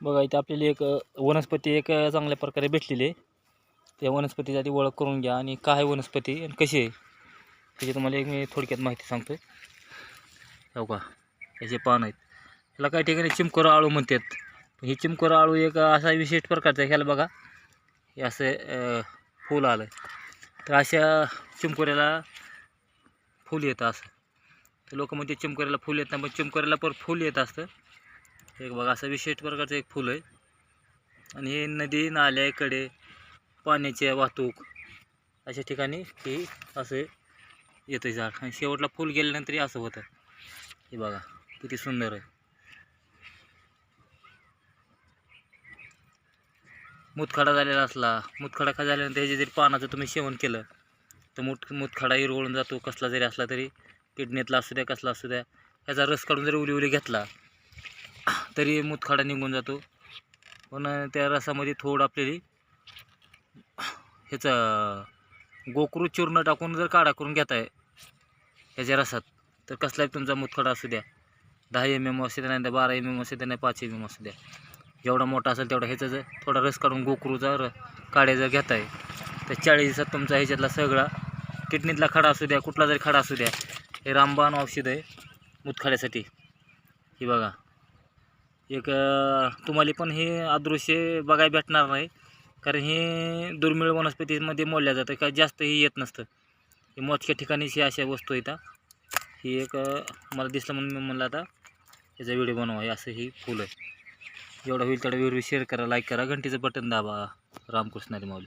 बघा इथे आपल्याला एक वनस्पती एक चांगल्या प्रकारे भेटलेली आहे. त्या वनस्पतीची ओळख करून घ्या आणि काय वनस्पती आणि कशी आहे त्याची तुम्हाला एक मी थोडक्यात माहिती सांगतो हो का? याचे पान आहेत ह्याला काही ठिकाणी चिमकोरा आळू म्हणतात. ही चिमकोरा आळू एक असा विशिष्ट प्रकारचा आहे. ह्याला बघा हे असं फुल फूल आलं तर अशा चिमकोऱ्याला फूल येतं असं. तर लोक म्हणते चिमकोऱ्याला फूल येत नाही पण चिमकोऱ्याला पर फूल येत असतं. एक बघा असं विशिष्ट प्रकारचं एक फूल आहे. आणि हे नदी नाल्याकडे पाण्याची वाहतूक अशा ठिकाणी हे असं येतं झाड. आणि शेवटला फूल गेल्यानंतरही असं होतं. हे बघा किती सुंदर आहे. मुतखडा झालेला असला मुतखडा का झाल्यानंतर ह्याचे जरी पानाचं तुम्ही सेवन केलं तर मुठ मुतखडा हिरवळून जातो कसला जरी असला तरी किडनीतला असू द्या कसला असू द्या ह्याचा रस काढून जरी उली उली घेतला तरी मुतखडा निघून जातो. पण त्या रसामध्ये थोडं आपल्याला ह्याचं गोकरू चूर्ण टाकून जर काढा करून घेताय ह्याच्या रसात तर कसलाही तुमचा मुतखडा असू द्या. दहा एम एम असू द्या नाही तर बारा एम एम असू द्या नाही पाच एम एम असू द्या. जेवढा मोठा असेल तेवढा ह्याचा जर थोडा रस काढून गोकरूचा र काड्या जर आहे तर चाळीस दिवसात तुमचा ह्याच्यातला सगळा किडनीतला खडा असू द्या कुठला जरी खडा असू द्या हे रामबाण औषध आहे मुतखड्यासाठी. ही बघा. एक तुम्हाला पण हे अदृश्य बघायला भेटणार नाही. कारण हे दुर्मिळ वनस्पतीमध्ये मोडल्या जातं काय जास्त हे येत नसतं. हे मोजक्या ठिकाणीच ही अशा वस्तू येतात ही. एक मला दिसलं म्हणून मी म्हणलं आता याचा व्हिडिओ बनवा असं ही फुलं. आहे जेवढं होईल तेवढा व्हिडिओ शेअर करा लाईक करा घंटीचं बटन दाबा. रामकृष्ण हरी माऊली.